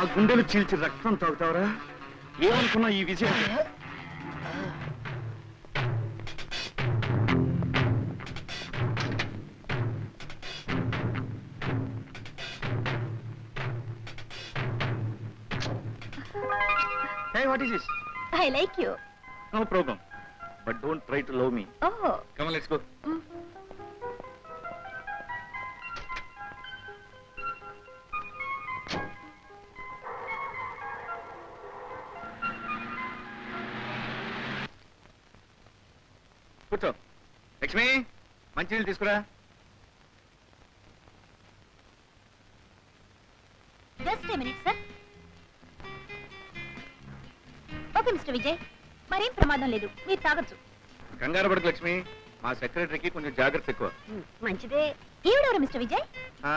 ఆ గుండెలు చీల్చి రక్తం తాగుతావరా ఏమనుకున్నా ఈ విజయం Hey, what is this? I like you No problem. But don't try to love me. ఓహో Come on, let's go. కూర్చో. లక్ష్మి మంచినీళ్ళు తీసుకురా. Just a minute sir okay mister Vijay మరేం ప్రమాదం లేదు. మీరు తాగొచ్చు. కంగారు పడకు లక్ష్మి. మా సెక్రటరీకి కొంచెం జాగ్రత్త ఎక్కువ. మంచిదే. ఈవిడెవరు మిస్టర్ విజయ్ ఆ,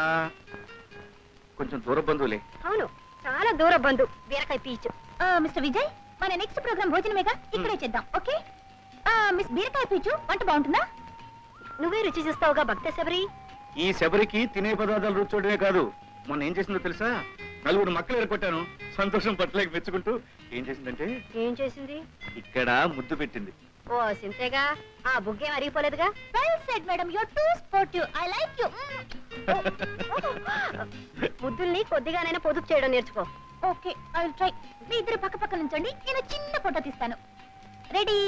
కొంచెం దూర బంధువులే. అవును చాలా దూర బంధు బీరకాయ పీచు. మిస్టర్ విజయ్ మన నెక్స్ట్ ప్రోగ్రామ్ భోజనమేగా? ఇక్కడే చేద్దాం ఓకే? మిస్ బీరకాయ పీచు వంట బాగుంటుందా? నువ్వే రుచి చూస్తావుగా భక్త శబరి. ఈ శబరికి తినే పదార్థాలు రుచి చూడమే కాదు. మొన్న ఏం చేసిందో తెలుసా? నలుగురు మక్కలు ఎరగొట్టాను. సంతోషం పట్టలేక మెచ్చుకుంటూ ఏం చేసిందంటే? ఏం చేసింది? ఇక్కడ ముద్దు పెట్టింది. ఓ సింతేగా ఆ బుగ్గేం అరిగిపోలేదుగా? Well said madam you too sportive I like you ముద్దుల్ని కొద్దిగానైనా పొదుపు చేయడం నేర్చుకో. ఓకే ఐ విల్ ట్రై మీ ఇద్దరు పక్క పక్క నుంచండి. నేను చిన్న ఫోటో తీస్తాను. రెడీ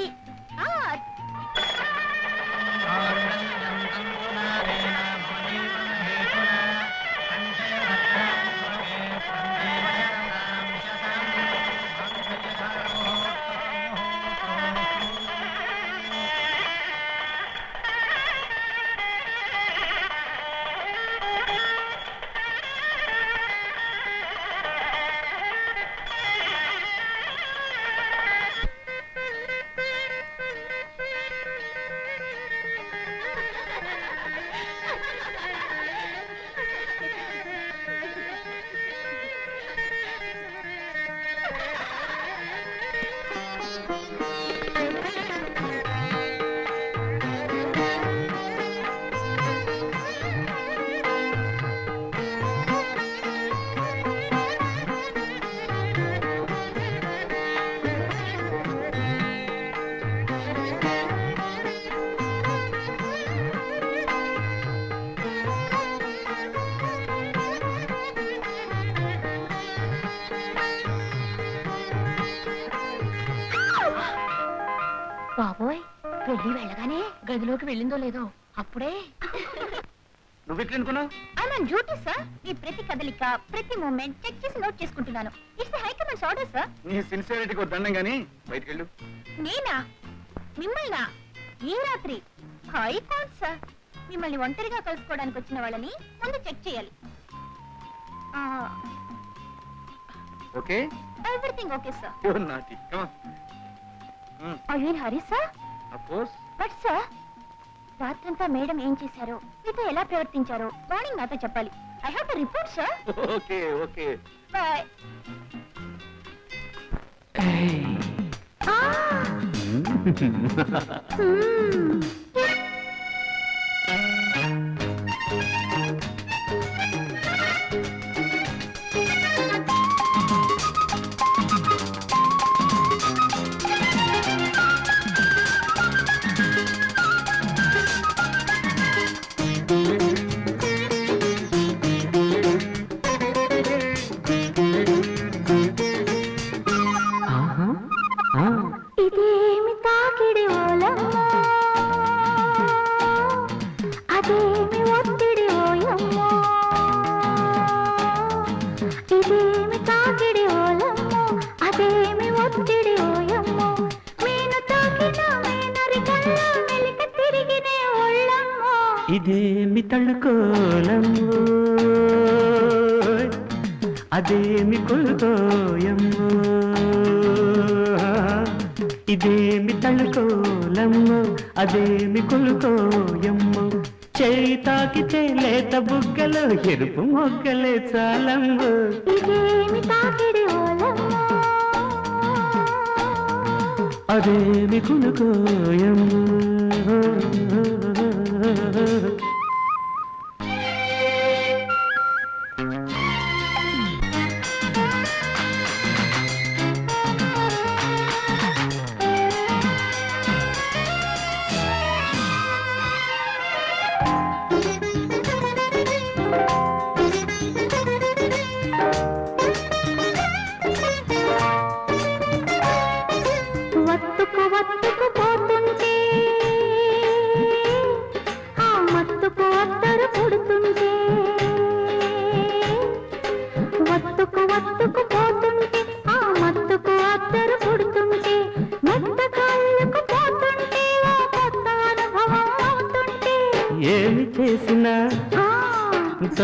బాబోయ్ వెళ్ళి వెళ్ళగానే గదిలోకి వెళ్ళిందో లేదో అప్పుడే. నువ్వు ఎట్లా అనుకున్నావు ఆన్ డ్యూటీ సార్ మీ ప్రతి కదలిక ప్రతి మూమెంట్ చెక్ చేసి నోట్ చేసుకుంటున్నాను. It's high command's order sir నీ సిన్సియారిటీకి ఒక దండం గానీ బయటికి వెళ్ళు నేనా? మిమ్మల్నా? ఈ రాత్రి? హై కాన్ సార్ మిమ్మల్ని ఒంటరిగా కలుసుకోవడానికి వచ్చిన వాళ్ళని ముందు చెక్ చేయాలి. Okay everything okay sir your naughty comma I mean Hari sir but sir రాత్రంతా మేడం ఏం చేశారో? మీతో ఎలా ప్రవర్తించారో? మార్నింగ్ నాతో చెప్పాలి. I have to report sir okay okay bye ఇదేమి తాకిడి ఓలమ్మో అదేమి ఒత్తిడి ఓయమ్మో. మీను తాకిన మీనరి కళ్ళ మెలిక తిరిగినే ఒళ్ళమ్మో. ఇదేమి తళుకోలము అదేమి కొలుకోయమ్మో. ఇదేమి తళుకోలము అదేమి కొలుకోయమ్మో. చెయ్యి తాకితే లేత బుగ్గలు ఎరుపు మొగ్గలే చాలంబు. అదేమి కునుకోయమ్మ?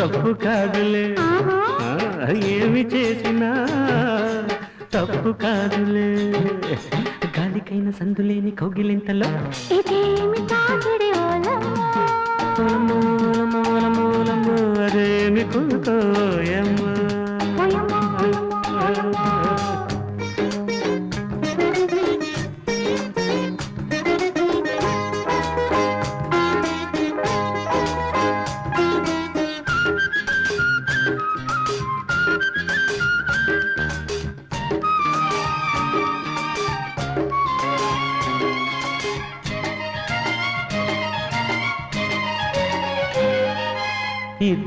తప్పు కాదులే. ఏమి చేసినా తప్పు కాదులే. గాలికైన సందులేని కౌగిలింతలో. అదేమి కునుకోయమ్మ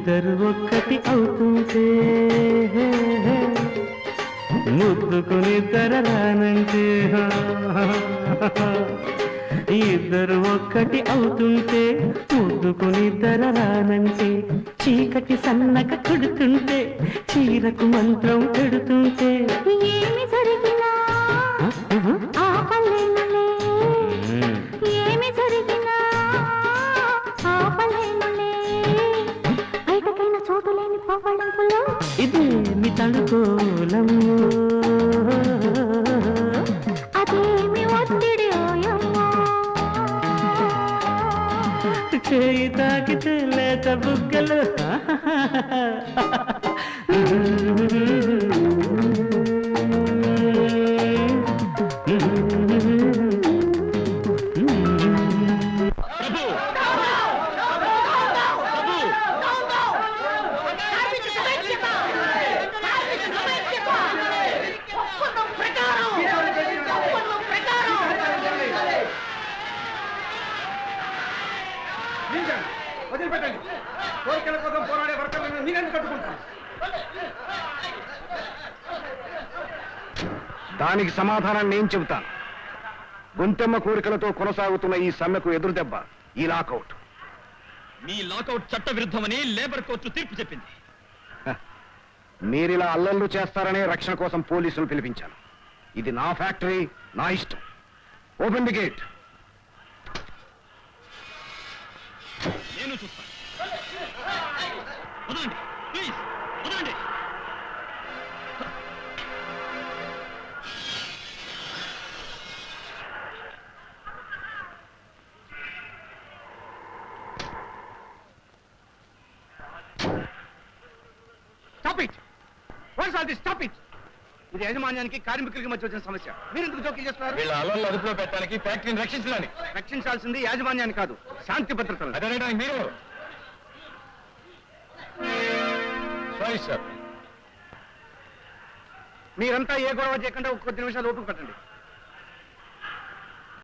ఇద్దరు ఒక్కటి అవుతుంటే ముద్దుకుని రానంటే ఇద్దరు ఒక్కటి అవుతుంటే ముద్దుకుని రానంటే చీకటి సన్నక కొడుతుంటే చీరకు మంత్రం పెడుతుంటే. ఏమి 哈哈哈哈哈嗯 దానికి సమాధానం నేను చెబుతాను. గుంటెమ్మ కోరికలతో కొనసాగుతున్న ఈ సమ్మెకు ఎదురు దెబ్బ ఈ లాకౌట్. మీ లాకౌట్ చట్ట విరుద్ధమని లేబర్ కోర్టు తీర్పు చెప్పింది. మీరిలా అల్లర్లు చేస్తారనే రక్షణ కోసం పోలీసులు పిలిపించాను. ఇది నా ఫ్యాక్టరీ నా ఇష్టం. ఓపెన్ ది గేట్ నేను చూస్తాను. ప్లీజ్ ఇది యాజమాన్యానికి కార్మికులకి మధ్య వచ్చిన సమస్య. మీరు ఎందుకు జోక్యం చేస్తున్నారు? వీళ్ళ అదుపులో పెట్టడానికి ఫ్యాక్టరీని రక్షించడానికి. రక్షించాల్సింది యాజమాన్యాన్ని కాదు శాంతి భద్రతలు అదేనడానికి మీరు. సారీ సార్ మీరంతా ఏ గొడవ చేయకుండా ఒక కొద్ది నిమిషాలు ఓపిక పట్టండి.